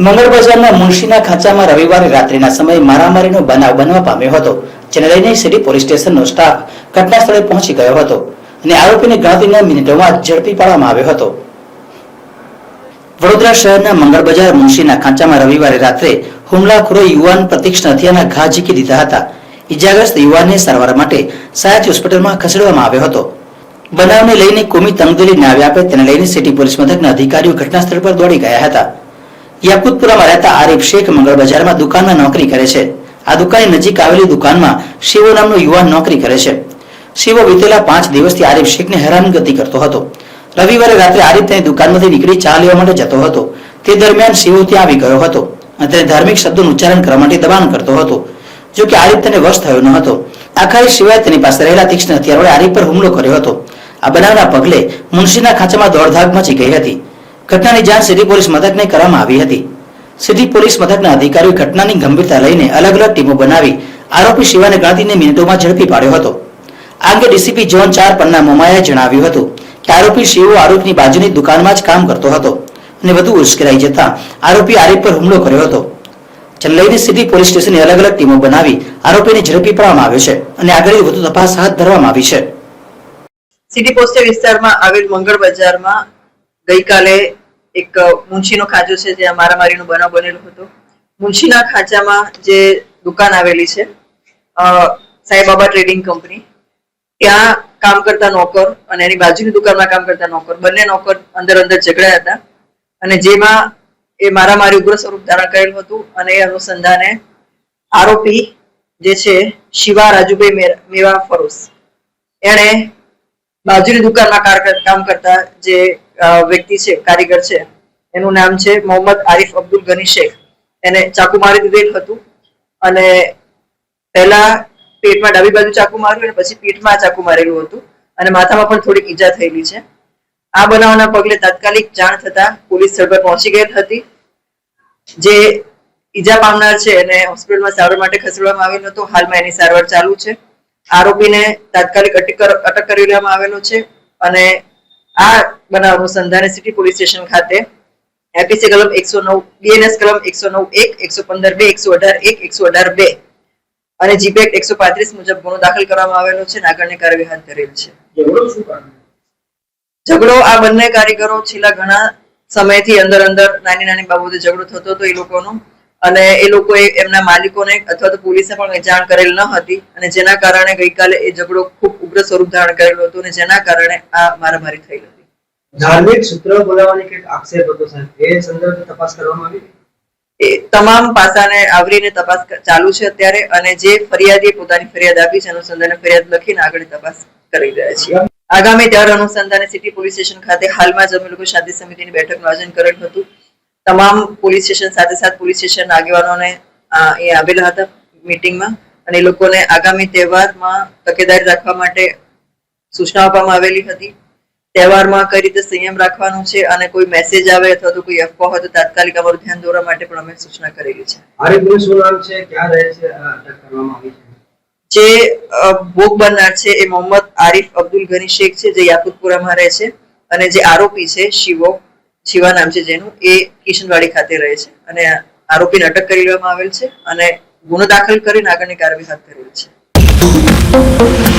મંગળ બજારના મુનશીના ખાંચામાં રવિવારે રાત્રિના સમયે મારામારીનો બનાવ બનવા પામ્યો હતો, જેને લઈને સિટી પોલીસ સ્ટેશનનો સ્ટાફ ઘટના સ્થળે પહોંચી ગયો હતો અને આરોપીને ગણતરીના મિનિટોમાં ઝડપી પાડવામાં આવ્યો હતો. વડોદરા શહેરના મંગળ બજાર મુનશીના ખાંચામાં રવિવારે રાત્રે હુમલાખોરો યુવાન પ્રતિક નથિયાના ઘા ઝીકી દીધા હતા. ઇજાગ્રસ્ત યુવાનને સારવાર માટે સયાજ હોસ્પિટલમાં ખસેડવામાં આવ્યો હતો. બનાવને લઈને કોમી તંગદિલી ન્યાય આપે તેને લઈને સિટી પોલીસ મથકના અધિકારીઓ ઘટના સ્થળ પર દોડી ગયા હતા. યાકુતપુરામાં રહેતા આરીફ શેખ મંગળ બજારમાં દુકાનમાં નોકરી કરે છે. આ દુકાનની નજીક આવેલી દુકાનમાં શિવો નામનો યુવાન નોકરી કરે છે. શિવો વીતેલા પાંચ દિવસથી આરીફ શેખને હેરાનગતિ કરતો હતો. રવિવારે રાત્રે આરીફ તેની દુકાનમાંથી નીકળી ચા લેવા માટે જતો હતો. તે દરમિયાન શિવો ત્યાં આવી ગયો હતો અને તેને ધાર્મિક શબ્દોનું ઉચ્ચારણ કરવા માટે દબાણ કરતો હતો. જો કે આરીફ તેને વશ થયો ન હતો. આખરે શિવાય તેની પાસે રહેલા તીક્ષ્ણ હથિયાર વડે આરીફ પર હુમલો કર્યો હતો. આ બનાવના પગલે મુનશીના ખાંચામાં દોડધાક મચી ગઈ હતી. ઘટનાની જાણ સિટી પોલીસ મથકને કરવામાં આવી હતી. સિટી પોલીસ મથકના અધિકારીઓ ઘટનાની ગંભીરતા લઈને અલગ અલગ ટીમો બનાવી આરોપી શિવાને ગાંધીને મિનિટોમાં ઝડપી પાડ્યો હતો. આ અંગે ડીસીપી ઝોન ચાર પન્ના મોમાયાએ જણાવ્યું હતું કે આરોપી શિવો આરોપીની બાજુની દુકાનમાં જ કામ કરતો હતો અને વધુ ઉશ્કેરાઈ જતા આરોપી આરીફ પર હુમલો કર્યો હતો. જેને લઈને સિટી પોલીસ સ્ટેશનની અલગ અલગ ટીમો બનાવી આરોપીને ઝડપી પાડવામાં આવ્યો છે અને આગળની વધુ તપાસ હાથ ધરવામાં આવી છે. સિટી પોસ્ટે વિસ્તારમાં આવેલ મંગળ બજારમાં ગઈકાલે એક મુનશીનો ખાજો છે જ્યાં મારામારીનો બનાવ બનેલો હતો. મુનશીના ખાંચામાં જે દુકાન આવેલી છે સાઈબાબા ટ્રેડિંગ કંપની, ત્યાં કામ કરતા નોકર અને એની બાજુની દુકાનમાં કામ કરતા નોકર, બંને નોકર અંદર અંદર ઝઘડ્યા હતા અને જેમાં એ મારામારી ઉગ્ર સ્વરૂપ ધારણ કરેલું હતું અને એ અનુસંધાને આરોપી જે છે, શિવા રાજુભાઈ મેવા ફરોસ એણે બાજુની દુકાનમાં કામ કરતા જે વ્યક્તિ છે, કારીગર છે, એનું નામ છે મોહમ્મદ આરિફ અબ્દુલ ગની શેખ. એને ચાકુ મારી દીધેલ હતું અને પહેલા પેટમાં ડાબી બાજુ ચાકુ માર્યું અને પછી પીઠમાં ચાકુ મારેલું હતું અને માથામાં પણ થોડીક ઈજા થયેલી છે. આ બનાવના પગલે તાત્કાલિક જાણ થતા પોલીસ સ્થળ પર પહોંચી ગયેલ હતી. જે ઈજા પામનાર છે એને હોસ્પિટલમાં સારવાર માટે ખસેડવામાં આવેલ હતો હાલમાં એની સારવાર ચાલુ છે. આરોપીને તાત્કાલિક અટક કરી લેવામાં આવેલો છે અને આ બનાવ અનુસંધાને સિટી પોલીસ સ્ટેશન ખાતે એપીસી કલમ એકસો નવ બીએનએસ કલમ એકસો નવ એક એકસો પંદર બે એકસો અઢાર એક એકસો અઢાર બે અને જીપેક એકસો પાંત્રીસ મુજબ ગુનો દાખલ કરવામાં આવેલો છે અને આગળની કાર્યવાહી હાથ ધરેલ છે? ઝઘડો આ બંને કારીગરો છેલ્લા ઘણા સમયથી અંદર અંદર નાની નાની બાબતે ઝઘડો થતો હતો એ લોકોનો. અને એ લોકોએ એમના માલિકોને અથવા તો પોલીસે પણ જાણ કરેલ ન હતી અને જેના કારણે ગઈકાલે એ ઝઘડો ખૂબ ઉગ્ર સ્વરૂપ ધારણ કરેલો હતો અને જેના કારણે આ મારામારી થઈ હતી. ધાર્મિક સૂત્ર બોલાવવાની કંઈક આક્ષેપ હતો સાહેબ? એ સંદર્ભે તપાસ કરવામાં આવી? એ તમામ પાસાને આવરીને તપાસ ચાલુ છે અત્યારે અને જે ફરિયાદીએ પોતાની ફરિયાદ આપી છે અનુસંધાને ફરિયાદ લખીને આગળ તપાસ કરી રહ્યા છીએ. આગામી દર અનુસંધાને સિટી પોલીસ સ્ટેશન ખાતે હાલમાં જ અમે લોકો શાંતિ સમિતિની બેઠકનું આયોજન કરેલું હતું. તમામ પોલીસ સ્ટેશન સાથે સાથે પોલીસ સ્ટેશન આગેવાનોને એ આવેલા હતા મીટિંગમાં. અને એ લોકોને આગામી તહેવારમાં તકેદારી રાખવા માટે સૂચના આપવામાં આવેલી હતી. તહેવારમાં કઈ રીતે સંયમ રાખવાનું છે અને કોઈ મેસેજ આવે અથવા તો કોઈ અફવા હોય તો તાત્કાલિક અમારું ધ્યાન દોરવા માટે પણ અમે સૂચના કરેલી છે. જે ભોગ બનનાર છે એ મોહમ્મદ આરિફ અબ્દુલ ગની શેખ છે જે યાકુતપુરામાં રહે છે. અને જે આરોપી છે શિવો. શિવા નામ છે જેનું, એ કિશનવાડી ખાતે રહે છે અને આરોપીને અટક કરી લેવામાં આવેલ છે અને ગુનો દાખલ કરીને આગળની કાર્યવાહી હાથ ધરેલ છે.